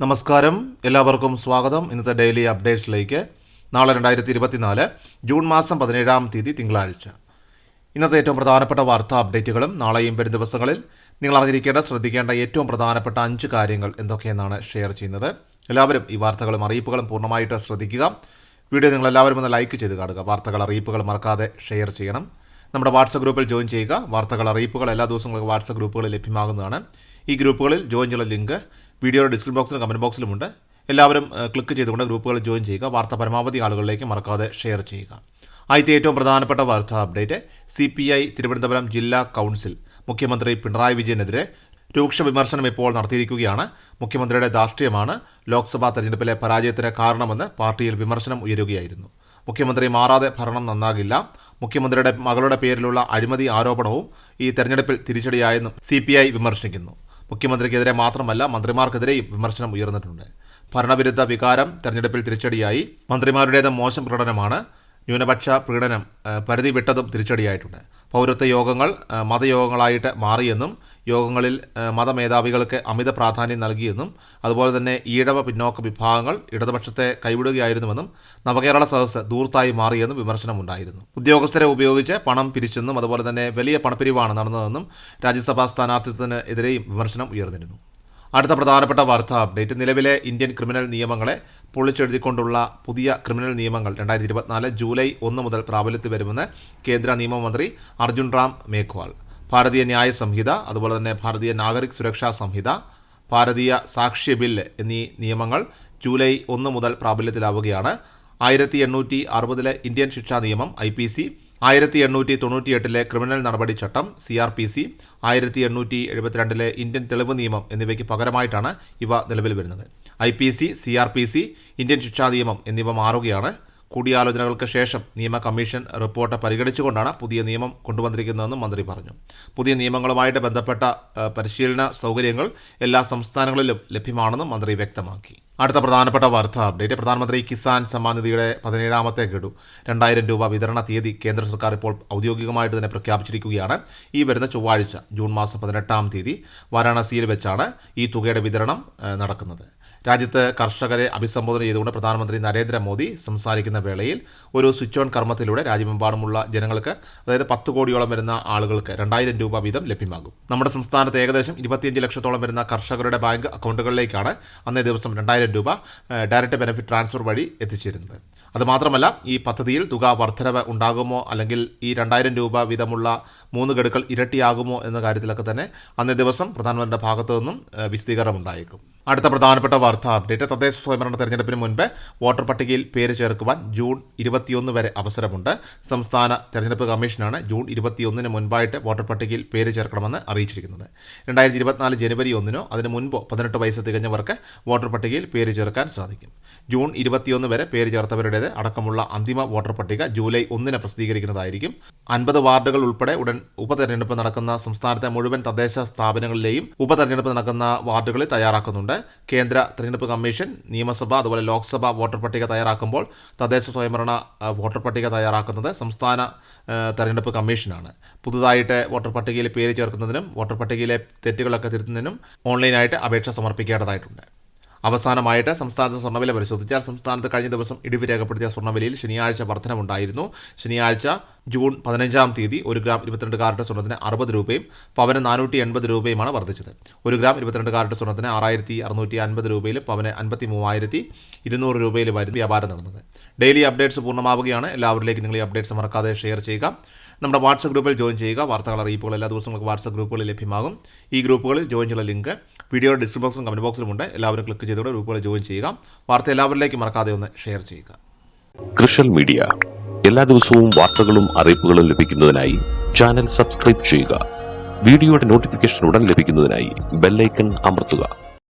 നമസ്കാരം. എല്ലാവർക്കും സ്വാഗതം. ഇന്നത്തെ ഡെയിലി അപ്ഡേറ്റ്സിലേക്ക്. നാളെ രണ്ടായിരത്തി ഇരുപത്തിനാല് ജൂൺ മാസം പതിനേഴാം തീയതി തിങ്കളാഴ്ച. ഇന്നത്തെ ഏറ്റവും പ്രധാനപ്പെട്ട വാർത്താ അപ്ഡേറ്റുകളും നാളെയും വരും ദിവസങ്ങളിൽ നിങ്ങൾ അറിഞ്ഞിരിക്കേണ്ട ശ്രദ്ധിക്കേണ്ട ഏറ്റവും പ്രധാനപ്പെട്ട അഞ്ച് കാര്യങ്ങൾ എന്തൊക്കെയെന്നാണ് ഷെയർ ചെയ്യുന്നത്. എല്ലാവരും ഈ വാർത്തകളും അറിയിപ്പുകളും പൂർണമായിട്ട് ശ്രദ്ധിക്കുക. വീഡിയോ നിങ്ങൾ എല്ലാവരും ഒന്ന് ലൈക്ക് ചെയ്ത് കാണുക. വാർത്തകൾ അറിയിപ്പുകൾ മറക്കാതെ ഷെയർ ചെയ്യണം. നമ്മുടെ വാട്സപ്പ് ഗ്രൂപ്പിൽ ജോയിൻ ചെയ്യുക. വാർത്തകൾ അറിയിപ്പുകൾ എല്ലാ ദിവസങ്ങളും വാട്സപ്പ് ഗ്രൂപ്പുകളിൽ ലഭ്യമാകുന്നതാണ്. ഈ ഗ്രൂപ്പുകളിൽ ജോയിൻ ചെയ്യുന്ന ലിങ്ക് വീഡിയോയുടെ ഡിസ്ക്രിപ്ഷൻ ബോക്സിലും കമന്റ് ബോക്സിലുമുണ്ട് എല്ലാവരും ക്ലിക്ക് ചെയ്തുകൊണ്ട് ഗ്രൂപ്പുകളിൽ ജോയിൻ ചെയ്യുക. വാർത്ത പരമാവധി ആളുകളിലേക്ക് മറക്കാതെ ഷെയർ ചെയ്യുക. ആദ്യത്തെ ഏറ്റവും പ്രധാനപ്പെട്ട വാർത്താ update C P I Thiruvananthapuram ജില്ലാ കൗൺസിൽ. മുഖ്യമന്ത്രി പിണറായി വിജയനെതിരെ രൂക്ഷ വിമർശനം ഇപ്പോൾ നടത്തിയിരിക്കുകയാണ്. മുഖ്യമന്ത്രിയുടെ ധാർഷ്ട്യമാണ് ലോക്സഭാ തെരഞ്ഞെടുപ്പിലെ പരാജയത്തിന് കാരണമെന്ന് പാർട്ടിയിൽ വിമർശനം ഉയരുകയായിരുന്നു. മുഖ്യമന്ത്രി മാറാതെ ഭരണം നന്നാകില്ല. മുഖ്യമന്ത്രിയുടെ മകളുടെ പേരിലുള്ള അഴിമതി ആരോപണവും ഈ തെരഞ്ഞെടുപ്പിൽ തിരിച്ചടിയായെന്നും സി വിമർശിക്കുന്നു. മുഖ്യമന്ത്രിക്കെതിരെ മാത്രമല്ല മന്ത്രിമാർക്കെതിരെയും വിമർശനം ഉയർന്നിട്ടുണ്ട്. ഭരണവിരുദ്ധ വികാരം തെരഞ്ഞെടുപ്പിൽ തിരിച്ചടിയായി. മന്ത്രിമാരുടേത് മോശം പ്രകടനമാണ്. ന്യൂനപക്ഷ പീഡനം പരിധി വിട്ടതും തിരിച്ചടിയായിട്ടുണ്ട്. പൗരത്വ യോഗങ്ങൾ മതയോഗങ്ങളായിട്ട് മാറിയെന്നും യോഗങ്ങളിൽ മതമേധാവികൾക്ക് അമിത പ്രാധാന്യം നൽകിയെന്നും അതുപോലെ തന്നെ ഈഴവ പിന്നോക്ക വിഭാഗങ്ങൾ ഇടതുപക്ഷത്തെ കൈവിടുകയായിരുന്നുവെന്നും നവകേരള സദസ്സ് ദൂർത്തായി മാറിയെന്നും വിമർശനമുണ്ടായിരുന്നു. ഉദ്യോഗസ്ഥരെ ഉപയോഗിച്ച് പണം പിരിച്ചെന്നും അതുപോലെ തന്നെ വലിയ പണപ്പിരിവാണ് നടന്നതെന്നും രാജ്യസഭാ സ്ഥാനാർത്ഥിത്വത്തിന് എതിരെയും വിമർശനം ഉയർന്നിരുന്നു. അടുത്ത പ്രധാനപ്പെട്ട വാർത്താ അപ്ഡേറ്റ്. നിലവിലെ ഇന്ത്യൻ ക്രിമിനൽ നിയമങ്ങളെ പൊളിച്ചെഴുതിക്കൊണ്ടുള്ള പുതിയ ക്രിമിനൽ നിയമങ്ങൾ രണ്ടായിരത്തി ഇരുപത്തിനാല് ജൂലൈ ഒന്ന് മുതൽ പ്രാബല്യത്തിൽ വരുമെന്ന് കേന്ദ്ര നിയമമന്ത്രി അർജുൻ റാം മേഘ്വാൾ. ഭാരതീയ ന്യായ സംഹിത അതുപോലെ തന്നെ ഭാരതീയ നാഗരിക് സുരക്ഷാ സംഹിത ഭാരതീയ സാക്ഷ്യ ബില്ല് എന്നീ നിയമങ്ങൾ ജൂലൈ ഒന്ന് മുതൽ പ്രാബല്യത്തിലാവുകയാണ്. ആയിരത്തി എണ്ണൂറ്റി അറുപതിലെ ഇന്ത്യൻ ശിക്ഷാ നിയമം ഐ പി സി ആയിരത്തി എണ്ണൂറ്റി തൊണ്ണൂറ്റിയെട്ടിലെ ക്രിമിനൽ നടപടി ചട്ടം സി ആർ പി സി ആയിരത്തി എണ്ണൂറ്റി എഴുപത്തിരണ്ടിലെ ഇന്ത്യൻ തെളിവ് നിയമം എന്നിവയ്ക്ക് പകരമായിട്ടാണ് ഇവ നിലവിൽ വരുന്നത്. I P C C R P C Indian ശിക്ഷാ നിയമം എന്നിവ മാറുകയാണ്. കൂടിയാലോചനകൾക്ക് ശേഷം നിയമ കമ്മീഷൻ റിപ്പോർട്ട് പരിഗണിച്ചുകൊണ്ടാണ് പുതിയ നിയമം കൊണ്ടുവന്നിരിക്കുന്നതെന്നും മന്ത്രി പറഞ്ഞു. പുതിയ നിയമങ്ങളുമായിട്ട് ബന്ധപ്പെട്ട പരിശീലന സൗകര്യങ്ങൾ എല്ലാ സംസ്ഥാനങ്ങളിലും ലഭ്യമാണെന്നും മന്ത്രി വ്യക്തമാക്കി. അടുത്ത പ്രധാനപ്പെട്ട വാർത്താ അപ്ഡേറ്റ്. പ്രധാനമന്ത്രി കിസാൻ സമ്മാൻ നിധിയുടെ പതിനേഴാമത്തെ ഗഡു. രണ്ടായിരം രൂപ വിതരണ തീയതി കേന്ദ്ര സർക്കാർ ഇപ്പോൾ ഔദ്യോഗികമായിട്ട് തന്നെ പ്രഖ്യാപിച്ചിരിക്കുകയാണ്. ഈ വരുന്ന ചൊവ്വാഴ്ച ജൂൺ മാസം പതിനെട്ടാം തീയതി വാരാണസിയിൽ വെച്ചാണ് ഈ തുകയുടെ വിതരണം നടക്കുന്നത്. രാജ്യത്ത് കർഷകരെ അഭിസംബോധന ചെയ്തുകൊണ്ട് പ്രധാനമന്ത്രി നരേന്ദ്രമോദി സംസാരിക്കുന്ന വേളയിൽ ഒരു സ്വിച്ച് ഓൺ കർമ്മത്തിലൂടെ രാജ്യമെമ്പാടുമുള്ള ജനങ്ങൾക്ക് അതായത് പത്ത് കോടിയോളം വരുന്ന ആളുകൾക്ക് രണ്ടായിരം രൂപ വീതം ലഭ്യമാകും. നമ്മുടെ സംസ്ഥാനത്ത് ഏകദേശം ഇരുപത്തിയഞ്ച് ലക്ഷത്തോളം വരുന്ന കർഷകരുടെ ബാങ്ക് അക്കൗണ്ടുകളിലേക്കാണ് അന്നേ ദിവസം രണ്ടായിരം രൂപ ഏഹ്, ഡയറക്റ്റ് ബെനിഫിറ്റ് ട്രാൻസ്ഫർ വഴി എത്തിച്ചേരുന്നത്. അതുമാത്രമല്ല ഈ പദ്ധതിയിൽ തുക വർധനവ് ഉണ്ടാകുമോ അല്ലെങ്കിൽ ഈ രണ്ടായിരം രൂപ വീതമുള്ള മൂന്ന് ഗഡുക്കൾ ഇരട്ടിയാകുമോ എന്ന കാര്യത്തിലൊക്കെ തന്നെ അന്നേ ദിവസം പ്രധാനമന്ത്രിയുടെ ഭാഗത്തു നിന്നും വിശദീകരണം ഉണ്ടായേക്കും അടുത്ത പ്രധാനപ്പെട്ട വാർത്താ അപ്ഡേറ്റ്. തദ്ദേശ സ്വയംഭരണ തെരഞ്ഞെടുപ്പിന് മുൻപ് വോട്ടർ പട്ടികയിൽ പേര് ചേർക്കുവാൻ ജൂൺ ഇരുപത്തിയൊന്ന് വരെ അവസരമുണ്ട്. സംസ്ഥാന തെരഞ്ഞെടുപ്പ് കമ്മീഷനാണ് ജൂൺ ഇരുപത്തിയൊന്നിന് മുൻപായിട്ട് വോട്ടർ പട്ടികയിൽ പേര് ചേർക്കണമെന്ന് അറിയിച്ചിരിക്കുന്നത്. രണ്ടായിരത്തി ഇരുപത്തിനാല് ജനുവരി ഒന്നിനോ അതിന് മുൻപോ പതിനെട്ട് വയസ്സ് തികഞ്ഞവർക്ക് വോട്ടർ പട്ടികയിൽ പേര് ചേർക്കാൻ സാധിക്കും. ജൂൺ ഇരുപത്തിയൊന്ന് വരെ പേര് ചേർത്തവരുടേത് അടക്കമുള്ള അന്തിമ വോട്ടർ പട്ടിക ജൂലൈ ഒന്നിന് പ്രസിദ്ധീകരിക്കുന്നതായിരിക്കും. അൻപത് വാർഡുകൾ ഉൾപ്പെടെ ഉടൻ ഉപതെരഞ്ഞെടുപ്പ് നടക്കുന്ന സംസ്ഥാനത്തെ മുഴുവൻ തദ്ദേശ സ്ഥാപനങ്ങളിലെയും ഉപതെരഞ്ഞെടുപ്പ് നടക്കുന്ന വാർഡുകളിൽ തയ്യാറാക്കുന്നുണ്ട്. കേന്ദ്ര തെരഞ്ഞെടുപ്പ് കമ്മീഷൻ നിയമസഭ അതുപോലെ ലോക്സഭ വോട്ടർ പട്ടിക തയ്യാറാക്കുമ്പോൾ തദ്ദേശ സ്വയംഭരണ വോട്ടർ പട്ടിക തയ്യാറാക്കുന്നത് സംസ്ഥാന തെരഞ്ഞെടുപ്പ് കമ്മീഷനാണ്. പുതുതായിട്ട് വോട്ടർ പട്ടികയിൽ പേര് ചേർക്കുന്നതിനും വോട്ടർ പട്ടികയിലെ തെറ്റുകളൊക്കെ തിരുത്തുന്നതിനും ഓൺലൈനായിട്ട് അപേക്ഷ സമർപ്പിക്കേണ്ടതായിട്ടുണ്ട്. അവസാനമായിട്ട് സംസ്ഥാനത്ത് സ്വർണവില പരിശോധിച്ചാൽ സംസ്ഥാനത്ത് കഴിഞ്ഞ ദിവസം ഇടിവ് രേഖപ്പെടുത്തിയ സ്വർണവിലയിൽ ശനിയാഴ്ച വർധനമുണ്ടായിരുന്നു ശനിയാഴ്ച ജൂൺ പതിനഞ്ചാം തീയതി ഒരു ഗ്രാം ഇരുപത്തിരണ്ട് കാരറ്റ് സ്വർണത്തിന് അറുപത് രൂപയും പവന് നാനൂറ്റി എൺപത് രൂപയുമാണ് വർദ്ധിച്ചത്. ഒരു ഗ്രാം ഇരുപത്തിരണ്ട് കാരറ്റ് സ്വർണത്തിന് ആറായിരത്തി അറുന്നൂറ്റി അൻപത് രൂപയിലും പവന് അൻപത്തി മൂവായിരത്തി ഇരുന്നൂറ് രൂപയിലുമായിരുന്നു വ്യാപാരം നടന്നത്. ഡെയിലി അപ്ഡേറ്റ്സ് പൂർണമാവുകയാണ്. എല്ലാവരിലേക്കും നിങ്ങൾ ഈ അപ്ഡേറ്റ്സ് മറക്കാതെ ഷെയർ ചെയ്യുക. നമ്മുടെ വാട്സപ്പ് ഗ്രൂപ്പിൽ ജോയിൻ ചെയ്യുക. വാർത്തകൾ അറിയിപ്പുകൾ എല്ലാ ദിവസവും നിങ്ങൾക്ക് വാട്സപ്പ് ഗ്രൂപ്പുകളിൽ ലഭ്യമാകും. ഈ ഗ്രൂപ്പുകളിൽ ജോയിൻ ചെയ്യുന്ന ലിങ്ക് വീഡിയോയുടെ ഡിസ്ക്രിപ്ഷൻ ബോക്സിലും കമന്റ് ബോക്സിലുമുണ്ട് എല്ലാവരും ക്ലിക്ക് ചെയ്തോടെ ഗ്രൂപ്പുകളിൽ ജോയിൻ ചെയ്യുക. വാർത്ത എല്ലാവരിലേക്കും മറക്കാതെ ഒന്ന് ഷെയർ ചെയ്യുക. കൃഷൽ മീഡിയ. എല്ലാ ദിവസവും വാർത്തകളും അറിയിപ്പുകളും ലഭിക്കുന്നതിനായി ചാനൽ സബ്സ്ക്രൈബ് ചെയ്യുക. വീഡിയോയുടെ നോട്ടിഫിക്കേഷൻ ഉടൻ ലഭിക്കുന്നതിനായി ബെല്ലൈക്കൺ അമർത്തുക.